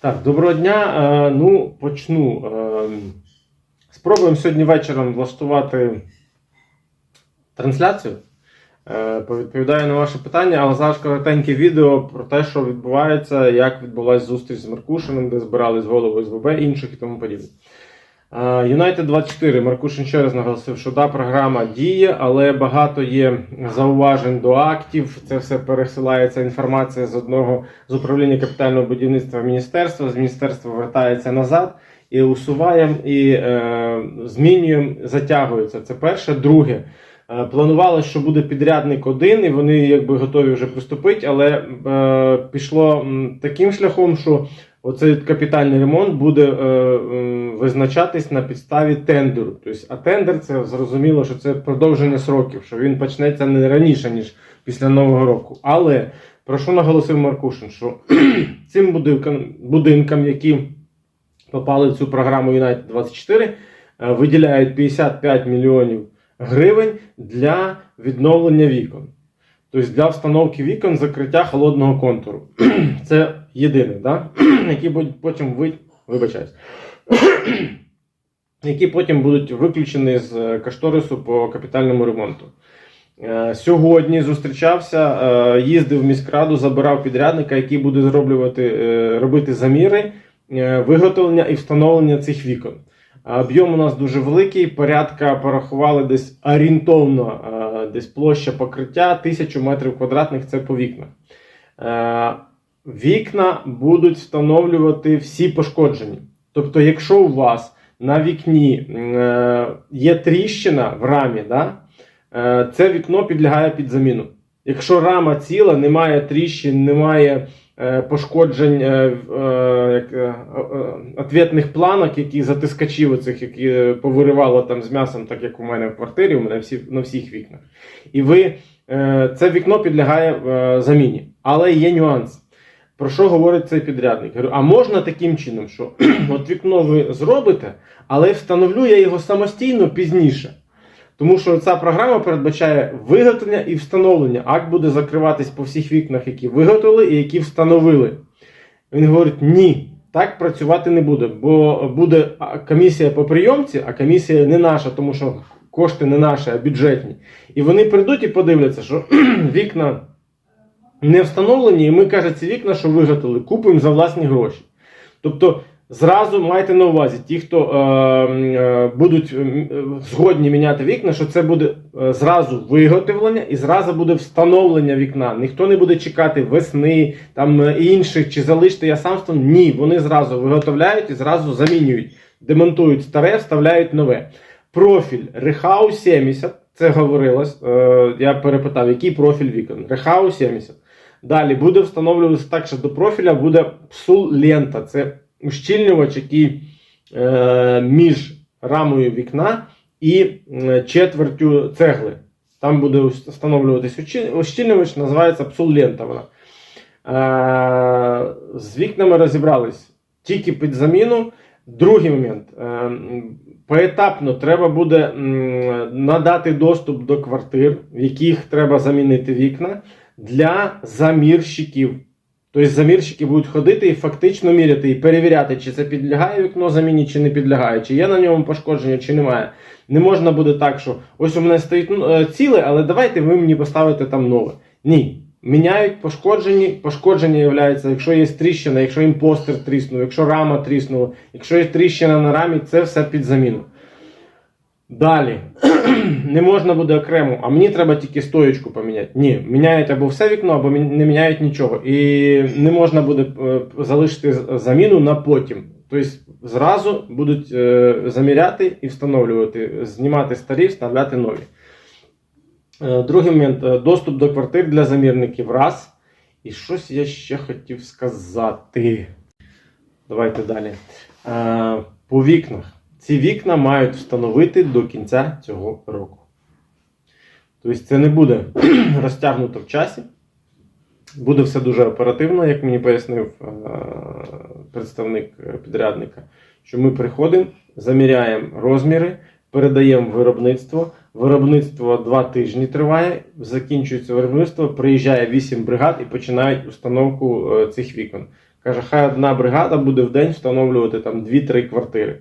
Так, доброго дня. Е, ну, почну. Е, спробуємо сьогодні вечором влаштувати трансляцію. Е, повідповідаю на ваше питання, але зараз коротеньке відео про те, що відбувається, як відбулася зустріч з Маркушиним, де збирались голови СВБ, інших і тому подібне. United 24. Маркушин ще раз наголосив, що да, програма діє, але багато є зауважень до актів. Це все пересилається інформація з одного з управління капітального будівництва в міністерство, з міністерства вертається назад і усуваємо, і е, змінюємо, затягується. Це перше. Друге. Е, Планувалося, що буде підрядник один, і вони якби готові вже приступити, але е, пішло таким шляхом, що оцей капітальний ремонт буде е, м, визначатись на підставі тендеру. Тобто, а тендер це зрозуміло, що це продовження сроків, що він почнеться не раніше, ніж після Нового року. Але про що наголосив Маркушин, що цим будинкам, будинкам, які попали в цю програму United 24, е, виділяють 55 мільйонів гривень для відновлення вікон. Тобто для встановки вікон закриття холодного контуру. Це єдине, да? які будуть потім ви... вибачаюсь. які потім будуть виключені з е, кошторису по капітальному ремонту. Е, Сьогодні зустрічався, е, їздив в міськраду, забирав підрядника, який буде зроблювати, робити заміри, виготовлення і встановлення цих вікон. Об'єм у нас дуже великий, порядка порахували десь орієнтовно, десь площа покриття 1000 метрів квадратних це по вікнах. Вікна будуть встановлювати всі пошкоджені. Тобто, якщо у вас на вікні е, є тріщина в рамі, да, е, це вікно підлягає під заміну. Якщо рама ціла, немає тріщин, немає е, пошкоджень ответних планок, які затискачів оцих, які повиривало там з м'ясом, так як у мене в квартирі, у мене всі, на всіх вікнах. І ви це вікно підлягає заміні. Але є нюанс. Про що говорить цей підрядник? Говорю, а можна таким чином, що от вікно ви зробите, але встановлю я його самостійно пізніше. Тому що ця програма передбачає виготовлення і встановлення. Акт буде закриватись по всіх вікнах, які виготовили і які встановили. Він говорить: ні, так працювати не буде, бо буде комісія по прийомці, а комісія не наша, тому що кошти не наші, а бюджетні. І вони прийдуть і подивляться, що вікна не встановлені, і ми каже, ці вікна, що виготовили, купуємо за власні гроші. Тобто, зразу майте на увазі, ті, хто е, е, будуть згодні міняти вікна, що це буде е, зразу виготовлення і зразу буде встановлення вікна. Ніхто не буде чекати весни, там е, інших, чи залишити я сам встановлю. Ні, вони зразу виготовляють і зразу замінюють, демонтують старе, вставляють нове. Профіль Рехау 70. Це говорилось. Е, я перепитав, який профіль вікон. Рехау 70. Далі буде встановлюватися так, що до профіля буде псул лента. Це ущільнювач, який е, між рамою вікна і е, четвертю цегли. Там буде встановлюватись ущі- ущільнювач, називається псул лента. Вона. Е, з вікнами розібрались тільки під заміну. Другий момент. Е, Поетапно треба буде надати доступ до квартир, в яких треба замінити вікна для замірщиків. Тобто замірщики будуть ходити і фактично міряти і перевіряти, чи це підлягає вікно заміні, чи не підлягає, чи є на ньому пошкодження, чи немає. Не можна буде так, що ось у мене стоїть ну, е, ціле, але давайте ви мені поставите там нове. Ні. Міняють пошкоджені. Пошкодження є, якщо є тріщина, якщо імпостер тріснув, якщо рама тріснула, якщо є тріщина на рамі, це все під заміну. Далі. не можна буде окремо, а мені треба тільки стоєчку поміняти. Ні, міняють або все вікно, або не міняють нічого. І не можна буде е, залишити заміну на потім. Тобто зразу будуть е, заміряти і встановлювати, знімати старі, вставляти нові. Е, Другий момент доступ до квартир для замірників. Раз. І щось я ще хотів сказати. Давайте далі. По вікнах. Ці вікна мають встановити до кінця цього року. Тобто це не буде розтягнуто в часі. Буде все дуже оперативно, як мені пояснив е, представник е, підрядника, що ми приходимо, заміряємо розміри, передаємо виробництво. Виробництво два тижні триває, закінчується виробництво, приїжджає 8 бригад і починають установку е, цих вікон. Каже, хай одна бригада буде в день встановлювати там 2-3 квартири.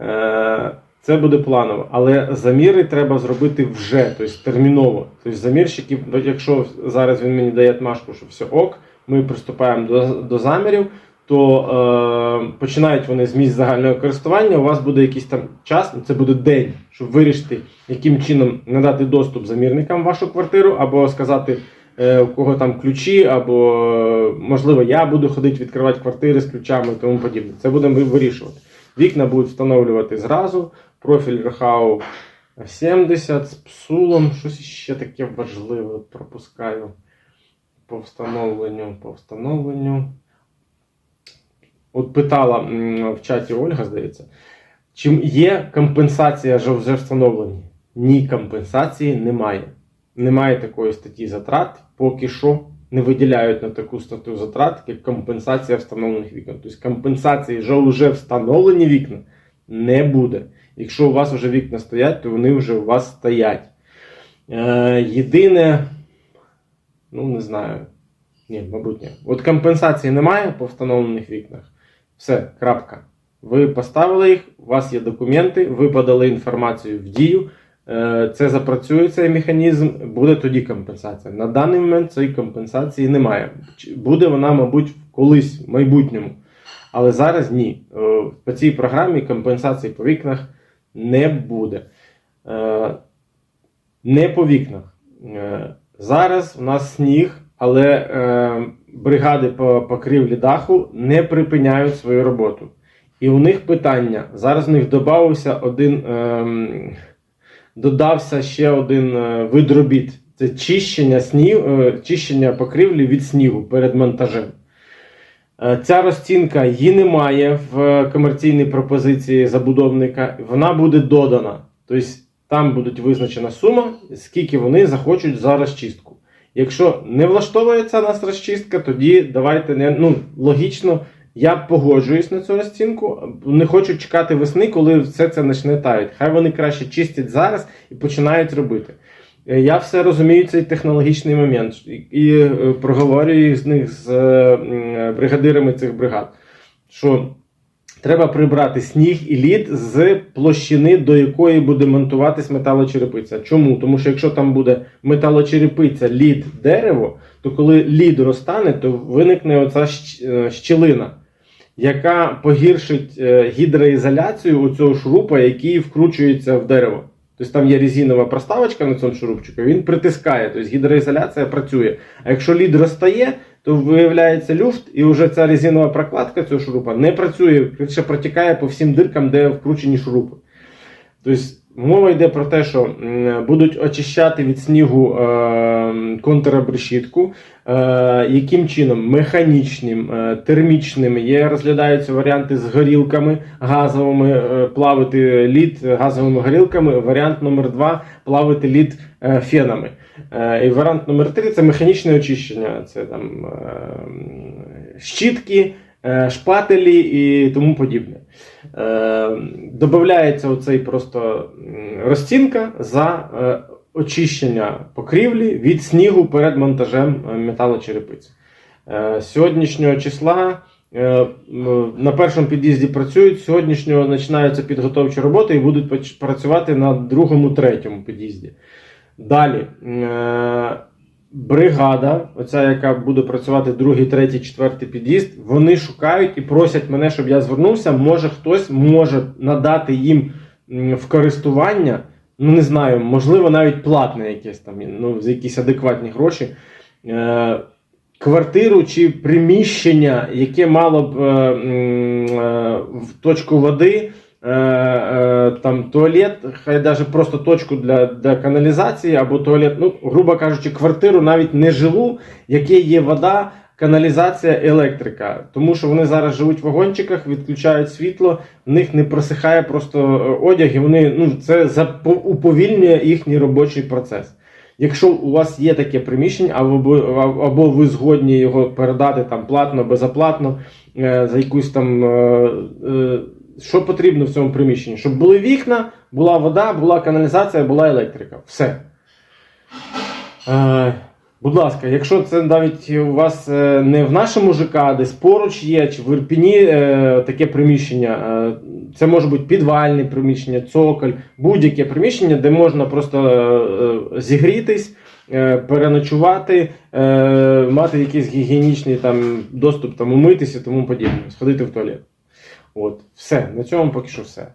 Е, Це буде планово, але заміри треба зробити вже, тобто терміново. Тобто замірщики, якщо зараз він мені дає отмашку, що все ок, ми приступаємо до, до замірів, то е, починають вони з місць загального користування. У вас буде якийсь там час, це буде день, щоб вирішити, яким чином надати доступ замірникам в вашу квартиру, або сказати, е, у кого там ключі, або можливо я буду ходити відкривати квартири з ключами і тому подібне. Це будемо вирішувати. Вікна будуть встановлювати зразу. Профіль Рехау 70 з псулом. Щось ще таке важливе пропускаю по встановленню. По встановленню. От питала в чаті Ольга, здається, чи є компенсація вже встановлені? Ні, компенсації немає. Немає такої статті затрат, поки що не виділяють на таку статтю затрат, як компенсація встановлених вікон. Тобто компенсації за вже встановлені вікна не буде. Якщо у вас вже вікна стоять, то вони вже у вас стоять. Е, єдине, ну не знаю. Ні, мабуть, ні. От компенсації немає по встановлених вікнах. Все, крапка. Ви поставили їх, у вас є документи, ви подали інформацію в дію. Е, Це запрацює цей механізм, буде тоді компенсація. На даний момент цієї компенсації немає. Буде вона, мабуть, колись в майбутньому. Але зараз ні. Е, По цій програмі компенсації по вікнах не буде. Е, Не по вікнах. Зараз у нас сніг, але бригади по покрівлі даху не припиняють свою роботу. І у них питання. Зараз у них додався один, ем, додався ще один е, вид робіт. Це чищення, снів, е, чищення покрівлі від снігу перед монтажем. Е, Ця розцінка її немає в комерційній пропозиції забудовника, вона буде додана. Тобто там буде визначена сума, скільки вони захочуть за розчистку. Якщо не влаштовується нас розчистка, тоді давайте не ну, логічно. Я погоджуюсь на цю розцінку. Не хочу чекати весни, коли все це почне таять. Хай вони краще чистять зараз і починають робити. Е, Я все розумію цей технологічний момент і, е, проговорюю з них з е, бригадирами цих бригад, що треба прибрати сніг і лід з площини, до якої буде монтуватись металочерепиця. Чому? Тому що якщо там буде металочерепиця, лід, дерево, то коли лід розтане, то виникне оця щілина, яка погіршить е, гідроізоляцію у цього шурупа, який вкручується в дерево. Тобто там є резинова проставочка на цьому шурупчику, він притискає, тобто гідроізоляція працює. А якщо лід розтає, то виявляється люфт, і вже ця резинова прокладка цього шурупа не працює, ще протікає по всім диркам, де вкручені шурупи. Тобто мова йде про те, що будуть очищати від снігу е, контрабрешітку. Е, яким чином? Механічним, е, термічним. Є, розглядаються варіанти з горілками газовими, плавити лід газовими горілками. Варіант номер два плавити лід фенами. І варіант номер три це механічне очищення. Це там щітки, шпателі і тому подібне. Е, Додається оцей просто розцінка за е, очищення покрівлі від снігу перед монтажем е, металочерепиці. Е, Сьогоднішнього числа е, на першому під'їзді працюють, сьогоднішнього починаються підготовчі роботи і будуть працювати на другому, третьому під'їзді. Далі. Бригада, оця, яка буде працювати другий, третій, четвертий під'їзд, вони шукають і просять мене, щоб я звернувся. Може хтось може надати їм в користування, ну не знаю, можливо, навіть платне якесь там, ну, за якісь адекватні гроші. Е, квартиру чи приміщення, яке мало б е, е, в точку води. Е, е, Там туалет, хай навіть просто точку для, для каналізації або туалет, ну, грубо кажучи, квартиру навіть не жилу, яке є вода, каналізація, електрика. Тому що вони зараз живуть в вагончиках, відключають світло, в них не просихає просто е, одяг, і вони ну, це уповільнює їхній робочий процес. Якщо у вас є таке приміщення, або, або ви згодні його передати там платно, безоплатно, за якусь там. Що потрібно в цьому приміщенні? Щоб були вікна, була вода, була каналізація, була електрика. Все. Е, Будь ласка, якщо це навіть у вас е, не в нашому ЖК, десь поруч є, чи в Ірпіні е, таке приміщення, е, це може бути підвальне приміщення, цоколь, будь-яке приміщення, де можна просто е, е, зігрітись, е, переночувати, е, мати якийсь гігієнічний там доступ, там умитися тому подібне, сходити в туалет. От, все, на цьому поки що все.